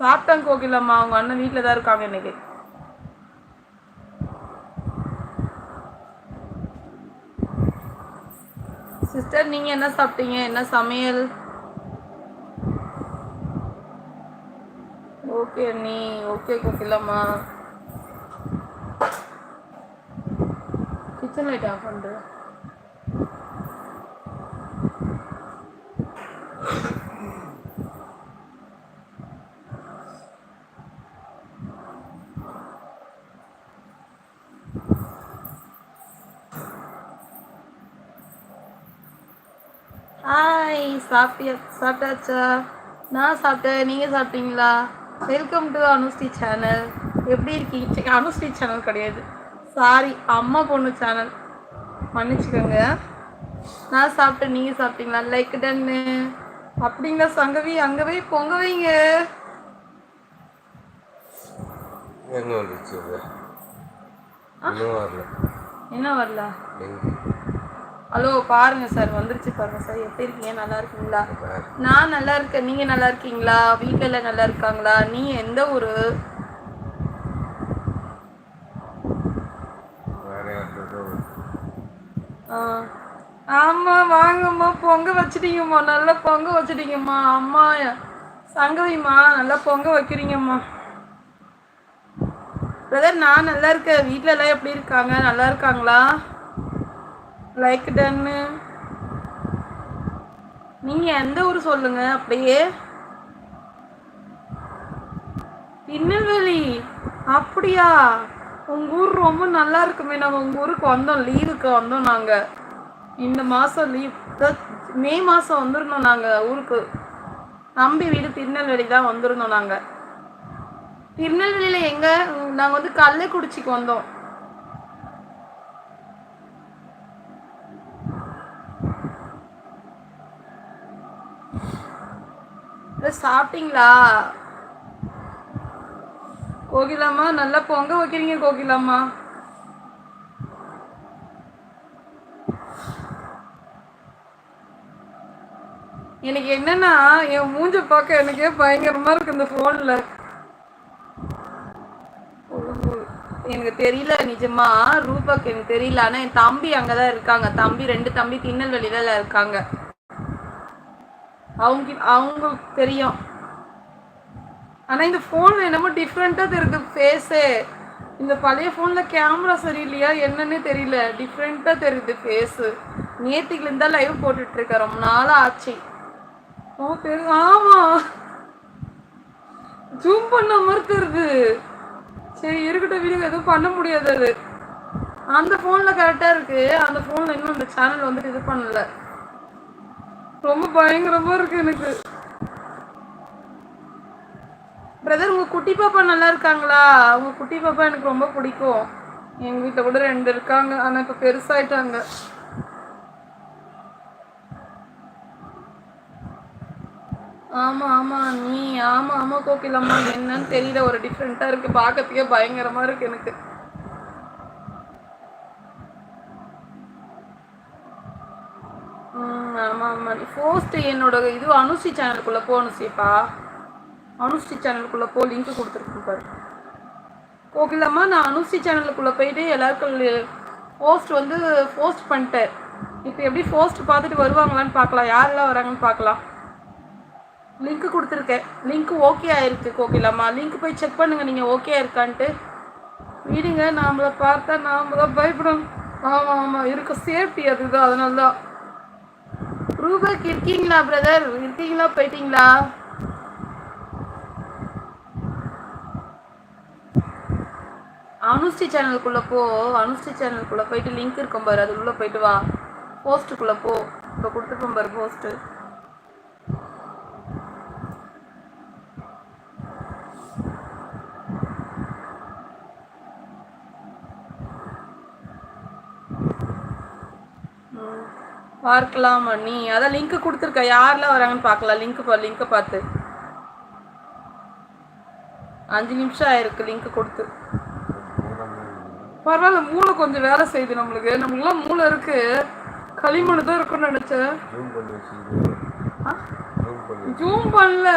சாப்பிட்டாங்க கோகிலம்மா. அவங்க அண்ணன் வீட்டில் தான் இருக்காங்க இன்னைக்கு. சிஸ்டர் நீங்க என்ன சாப்பிட்டீங்க? என்ன சமையல்? ஓகே நீ okay Kokilamma. Kitchen light off பண்ணுற சாப்பிட்டியா சாப்பிட்டாச்சா? நான் சாப்பிட்டேன். நீங்கள் சாப்பிட்டீங்களா? வெல்கம் டு அனுஸ்ரீ சேனல் எப்படி இருக்கீங்க? அனுஸ்ரீ சேனல் கிடையாது. சாரி அம்மா பொண்ணு சேனல் மன்னிச்சுக்கோங்க. நான் சாப்பிட்டேன். நீங்கள் சாப்பிட்டீங்களா? லைக் டன்னு அப்படிங்களா சங்கவி? அங்கே போய் பொங்க வைங்க. என்ன வரல. ஹலோ பாருங்க சார் வந்துருச்சு பாருங்க சார். எப்படி இருக்கீங்க? நல்லா இருக்கீங்களா. நான் நல்லா இருக்கேன். நீங்க நல்லா இருக்கீங்களா? வீட்ல எல்லாம் நல்லா இருக்காங்களா? நீ எந்த ஊரு. ஆமா வாங்கம்மா. பொங்க வச்சிட்டீங்கம்மா. நல்லா பொங்க வச்சிட்டீங்கம்மா. அம்மா சங்கவிம்மா நல்லா பொங்க வைக்கிறீங்கம்மா. பிரதர் நான் நல்லா இருக்கேன். வீட்ல எல்லாம் எப்படி இருக்காங்க? நல்லா இருக்காங்களா? லைக் டன்னு நீங்க எந்த ஊர் சொல்லுங்க அப்படியே? திருநெல்வேலி. அப்படியா? உங்க ஊர் ரொம்ப நல்லா இருக்குமே. நாங்கள் உங்க ஊருக்கு வந்தோம். லீவுக்கு வந்தோம் நாங்க. இந்த மாசம் லீவ் மே மாசம் வந்துருந்தோம் நாங்க ஊருக்கு. தம்பி வீடு திருநெல்வேலி தான் வந்திருந்தோம் நாங்க. திருநெல்வேலியில எங்க? நாங்க வந்து கள்ளக்குறிச்சிக்கு வந்தோம். இல்ல, சாப்பிட்டீங்களா? கோகிலாமா நல்லா பொங்க வைக்கிறீங்க கோகிலாமா எனக்கு என்னன்னா என் மூஞ்ச பார்க்க எனக்கே பயங்கரமா இருக்கு இந்த போன்ல எனக்கு தெரியல நிஜமா. ரூபாக்கு எனக்கு தெரியல. ஆனா என் தம்பி அங்கதான் இருக்காங்க. தம்பி ரெண்டு தம்பி திருநெல்வேலியில இருக்காங்க. அவங்க அவங்களுக்கு தெரியும். ஆனால் இந்த ஃபோன் என்னமோ டிஃப்ரெண்ட்டாக தெரியுது ஃபேஸே இந்த பழைய ஃபோனில் கேமரா சரியில்லையா என்னன்னே தெரியல. டிஃப்ரெண்ட்டாக தெரியுது ஃபேஸு நேத்திக்குல தான் லைவ் போட்டுட்டு இருக்கேன் ரொம்ப நாளாக ஆச்சு. ஓ தெரு ஆமா. ஜூம் பண்ண மாதிரி தெரியுது சரி இருக்கட்டும் வீடியோ எதுவும் பண்ண முடியாது அது. அந்த ஃபோனில் கரெக்டாக இருக்கு. அந்த ஃபோன்ல இன்னும் அந்த சேனல் வந்துட்டு இது பண்ணலை. ரொம்ப பயங்கரமா இருக்கு எனக்கு. பிரதர் உங்க குட்டி பாப்பா நல்லா இருக்காங்களா? உங்க குட்டி பாப்பா எனக்கு ரொம்ப பிடிக்கும். எங்க வீட்டுல கூட ரெண்டு இருக்காங்க. ஆனா இப்ப பெருசாயிட்டாங்க. ஆமா ஆமா நீ ஆமா ஆமா கோகிலம்மா. என்னன்னு தெரியல. ஒரு டிஃப்ரெண்டா இருக்கு. பார்க்கறதுக்கே பயங்கரமா இருக்கு எனக்கு. ம், என்னோட இது அனுஸ்ரீ சேனலுக்குள்ள போகணும் சேப்பா அனுஸ்ரீ சேனலுக்குள்ள போ லிங்க் கொடுத்துருக்கேன் பாரு. கோகிலம்மா நான் அனுஸ்ரீ சேனலுக்குள்ள போயிட்டு எல்லாருக்கும் போஸ்ட் வந்து போஸ்ட் பண்ணிட்டேன். இப்போ எப்படி போஸ்ட் பார்த்துட்டு வருவாங்களான்னு பார்க்கலாம். யாரெல்லாம் வராங்கன்னு பார்க்கலாம். லிங்க் கொடுத்துருக்கேன். லிங்க் ஓகே ஆயிருக்கு கோகிலாம்மா. லிங்க் போய் செக் பண்ணுங்க நீங்க ஓகே இருக்கான்ட்டு. விடுங்க நாமளை பார்த்தா நாம தான் பயப்படணும் ஆமா ஆமா. இருக்க சேஃப்டி அதுதான் அதனால தான் ரூபக் இருக்கீங்களா பிரதர் இருக்கீங்களா போயிட்டீங்களா? அனுஷ்டி சேனலுக்குள்ள போ. அனுஷ்டி சேனலுக்குள்ள போயிட்டு லிங்க் இருக்கும் பாரு. அது உள்ள போயிட்டு வா. போஸ்ட்டுக்குள்ள போ. இப்போ கொடுத்துருப்போம் பாரு போஸ்ட்டு பார்க்கலாம் நீ அதான் லிங்க் கொடுத்துருக்க. யாரெல்லாம் வராங்கன்னு பார்க்கலாம். லிங்க் பா லிங்கை பார்த்து. அஞ்சு நிமிஷம் ஆயிருக்கு லிங்க் கொடுத்து. பரவாயில்ல மூளை கொஞ்சம் வேலை செய்யுது நம்மளுக்கு. நம்மளுக்குலாம் மூளை இருக்கு. களிமண் தான் இருக்கும்னு நினைச்சேன். ஜூம் பண்ணல.